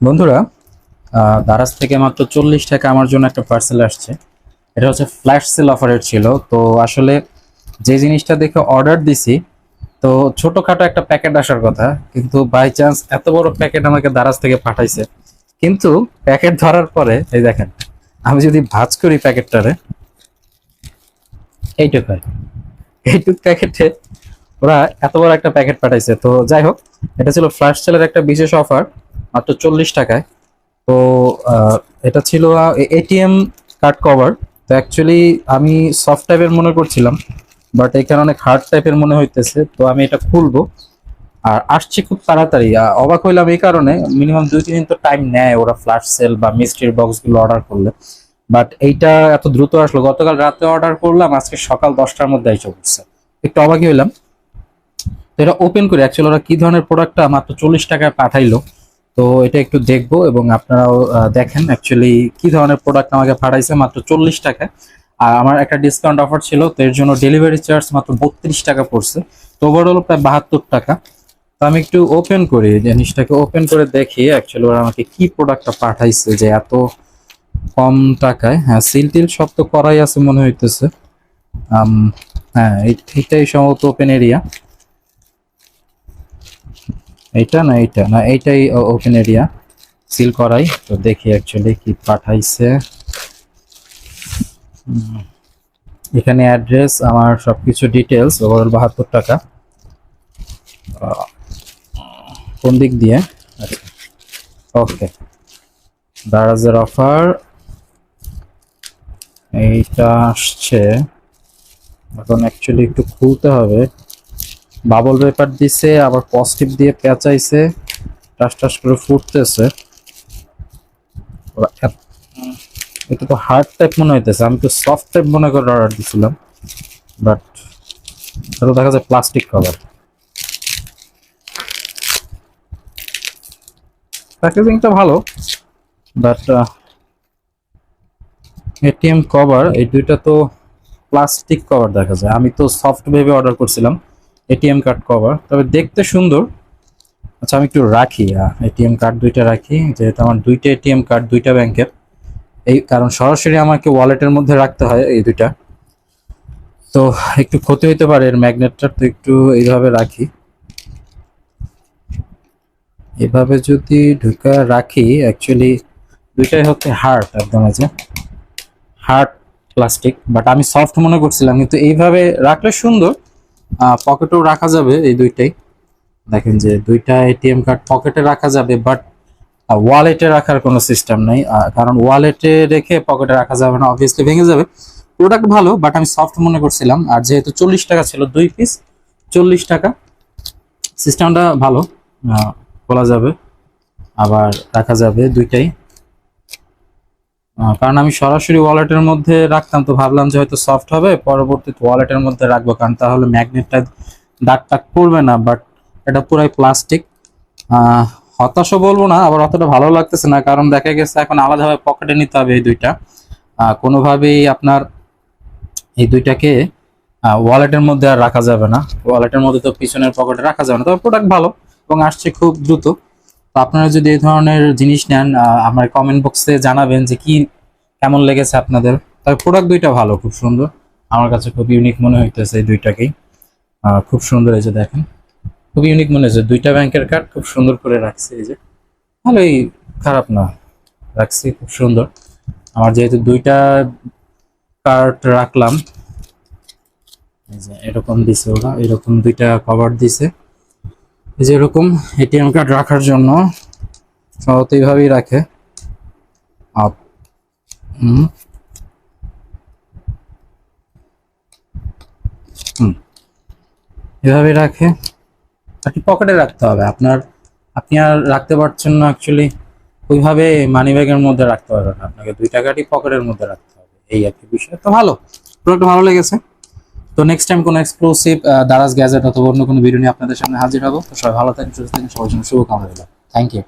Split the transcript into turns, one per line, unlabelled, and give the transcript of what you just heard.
বন্ধুরা দারাজ থেকে মাত্র চল্লিশ টাকা আমার জন্য একটা পার্সেল আসছে। এটা হচ্ছে ফ্ল্যাশ সেল অফারের ছিল। তো আসলে যে জিনিসটা দেখে অর্ডার দিছি, তো ছোটখাটো একটা প্যাকেট আসার কথা, কিন্তু বাই চান্স এত বড় প্যাকেট আমাকে দারাজ থেকে পাঠাইছে। কিন্তু প্যাকেট ধরার পরে, এই দেখেন, আমি যদি ভাজ করি প্যাকেটটারে এইটুক এইটুক প্যাকেটে ওরা এত বড় একটা প্যাকেট পাঠাইছে। তো যাই হোক, এটা ছিল ফ্ল্যাশ সেলের একটা বিশেষ অফার মাত্র চল্লিশ টাকায়। তো এটা ছিল এটিএম কার্ড কভার তো অ্যাকচুয়ালি আমি সফট টাইপের মনে করছিলাম বাট এখানে অনেক হার্ড টাইপের মনে হইতেছে। তো আমি এটা খুলবো। আর আসছে খুব তাড়াতাড়ি। অবাক হইলাম এই কারণে। মিনিমাম দুই, তিন দিন তো টাইম নেয় ওরা ফ্ল্যাশ সেল বা মিষ্টির বক্সগুলো অর্ডার করলে। বাট এইটা এত দ্রুত আসলো। গতকাল রাতে অর্ডার করলাম, আজকে সকাল দশটার মধ্যে এসে পড়ছে একটু অবাকই হইলাম। তো এটা ওপেন করে। অ্যাকচুয়ালি ওরা কী ধরনের প্রোডাক্টটা মাত্র চল্লিশ টাকায় পাঠাইলো। তো এটা একটু দেখব এবং আপনারাও দেখেন অ্যাকচুয়ালি কি ধরনের প্রোডাক্ট আমাকে পাঠাইছে, মাত্র চল্লিশ টাকা আর আমার একটা ডিসকাউন্ট অফার ছিল, তো এর জন্য ডেলিভারি চার্জ মাত্র বত্রিশ টাকা পড়ছে। তো ওভারঅল প্রায় বাহাত্তর টাকা। তো আমি একটু ওপেন করি জিনিসটাকে ওপেন করে দেখি অ্যাকচুয়ালি ওরা আমাকে কি প্রোডাক্টটা পাঠাইছে যে এত কম টাকায়। হ্যাঁ সিল টিল সব তো করাই আছে মনে হইতেছে। হ্যাঁ এই- এইটাই সম্ভবত ওপেন এরিয়া এইটা না এইটা? না, এইটাই ওপেন এরিয়া সিল করাই। তো দেখি অ্যাকচুয়ালি কি পাঠাইছে। এখানে অ্যাড্রেস আমার সবকিছু ডিটেলস ওভারঅল বাহাত্তর টাকা। কোন দিক দিয়ে? আচ্ছা। ওকে দারাজের অফার এইটা আসছে। এখন অ্যাকচুয়ালি একটু খুলতে হবে। বাবল পেপার দিছে, আবার পজিটিভ দিয়ে পেঁচাইছে, টাস টাস করে ফুটতেছে। এটা তো হার্ড টাইপ মনে হইতেছে, আমি তো সফট টাইপ মনে করে অর্ডার দিছিলাম বাট এটা দেখা যায় প্লাস্টিক কভার প্যাকেজিংটা ভালো বাট এটিএম কভার এই দুইটা তো প্লাস্টিক কভার দেখা যায়। আমি তো সফট ভেবে অর্ডার করছিলাম। এটিএম কার্ড কভার তবে দেখতে সুন্দর। আচ্ছা আমি একটু রাখি এটিএম কার্ড দুইটা রাখি, যেহেতু আমার দুইটা এটিএম কার্ড দুইটা ব্যাংকের। এই কারণ সরাসরি আমাকে ওয়ালেটের মধ্যে রাখতে হয় এই দুইটা। তো একটু ক্ষতি হইতে পারে, এর ম্যাগনেটটা তো একটু এইভাবে রাখি। এভাবে যদি ঢুকা রাখি অ্যাকচুয়ালি দুইটাই হচ্ছে হার্ড একদম আছে হার্ড প্লাস্টিক বাট আমি সফট মনে করছিলাম, কিন্তু এইভাবে রাখলে সুন্দর। পকেটেও রাখা যাবে এই দুইটাই। দেখেন যে দুইটা এটিএম কার্ড পকেটে রাখা যাবে বাট ওয়ালেটে রাখার কোনো সিস্টেম নেই। কারণ ওয়ালেটে রেখে পকেটে রাখা যাবে না অবভিয়াসলি ভেঙে যাবে। প্রোডাক্ট ভালো বাট আমি সফট মনে করছিলাম। আর যেহেতু চল্লিশ টাকা ছিল, দুই পিস চল্লিশ টাকা। সিস্টেমটা ভালো বলা যাবে। আবার রাখা যাবে দুইটাই। কারণ আমি সরাসরি ওয়ালেটের মধ্যে রাখতাম, তো ভাবলাম যে হয়তো সফট হবে, পরবর্তীতে ওয়ালেটের মধ্যে রাখব, কারণ তাহলে ম্যাগনেটটা দাগ টাগ পড়বে না বাট এটা পুরাই প্লাস্টিক হতাশও বলব না, আবার অতটা ভালো লাগতেছে না, কারণ দেখা গেছে এখন আলাদাভাবে পকেটে নিতে হবে এই দুইটা। কোনোভাবেই আপনার এই দুইটাকে ওয়ালেটের মধ্যে আর রাখা যাবে না। ওয়ালেটের মধ্যে তো পিছনের পকেটে রাখা যাবে না, তবে প্রোডাক্ট ভালো এবং আসছে খুব দ্রুত। তো আপনারা যদি এই ধরনের জিনিস নেন আমার কমেন্ট বক্সে জানাবেন যে কি, কেমন লেগেছে আপনাদের। তবে প্রোডাক্ট দুইটা ভালো, খুব সুন্দর। আমার কাছে খুব ইউনিক মনে হইতেছে এই দুইটাকেই। খুব সুন্দর এই যে দেখেন। খুব ইউনিক মনে হয়েছে দুইটা ব্যাংকের কার্ড খুব সুন্দর করে রাখছে এই যে। ভালোই খারাপ না, রাখছি, খুব সুন্দর। আমার যেহেতু দুইটা কার্ড রাখলাম এরকম দিছে ওরা, এরকম দুইটা কভার দিছে। এই যে এরকম এটিএম কার্ড রাখার জন্য সম্ভবত এইভাবেই রাখে। আপ এভাবে রাখে। কি পকেটে রাখতে হবে। আপনার, আপনি আর রাখতে পারছেন না অ্যাকচুয়ালি ওইভাবে মানি ব্যাগের মধ্যে রাখতে পারবেন আপনাকে দুই টাকাটি পকেটের মধ্যে রাখতে হবে। এই আর কি বিষয়। তো ভালো। প্রোডাক্ট ভালো লেগেছে। তো নেক্সট টাইম কোনো এক্সক্লুসিভ দারাজ গ্যাজেট অথবা অন্য কোনো ভিডিও নিয়ে আপনাদের সামনে হাজির হব। তো সবাই ভালো থাকেন, সুস্থ থাকেন, সবার জন্য শুভকামনা থ্যাংক ইউ